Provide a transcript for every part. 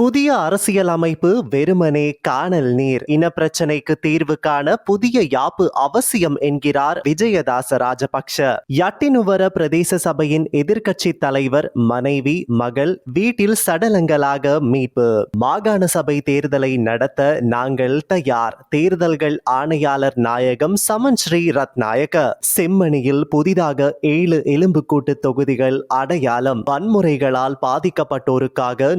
புதிய அரசியல் அமைப்பு வெறுமனே காணல் நீர். இன பிரச்சனைக்கு தீர்வு காண புதிய யாப்பு அவசியம் என்கிறார் விஜயதாச ராஜபக்ஷ. யட்டினுவர பிரதேச சபையின் எதிர்க்கட்சி தலைவர் மனைவி மகள் வீட்டில் சடலங்களாக மீட்பு. மாகாண சபை தேர்தலை நடத்த நாங்கள் தயார். தேர்தல்கள் ஆணையாளர் நாயகம் சமன் ஸ்ரீ ரத்நாயக செம்மணியில் புதிதாக ஏழு எலும்புக்கூட்டு தொகுதிகள் அடையாளம். வன்முறைகளால் பாதிக்கப்பட்டோருக்காக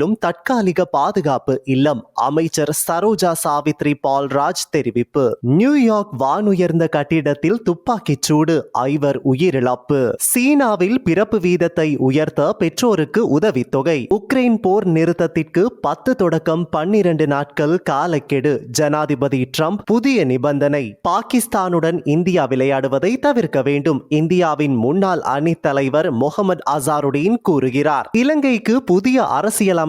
நுவரெலியாவிலும் தற்காலிக பாதுகாப்பு இல்லம் அமைச்சர் சரோஜா சாவித்ரி பால்ராஜ் தெரிவிப்பு. நியூயார்க் வானுயர்ந்த கட்டிடத்தில் துப்பாக்கிச் சூடு ஐவர் உயிரிழப்பு. சீனாவில் பிறப்பு வீதத்தை உயர்த்த பெற்றோருக்கு உதவித்தொகை. உக்ரைன் போர் நிறுத்தத்திற்கு பத்து தொடக்கம் பன்னிரண்டு நாட்கள் காலக்கெடு ஜனாதிபதி ட்ரம்ப் புதிய நிபந்தனை. பாகிஸ்தானுடன் இந்தியா விளையாடுவதை தவிர்க்க வேண்டும் இந்தியாவின் முன்னாள் அணித் தலைவர் முகமது அசாருடீன் கூறுகிறார். இலங்கைக்கு புதிய அரசியல்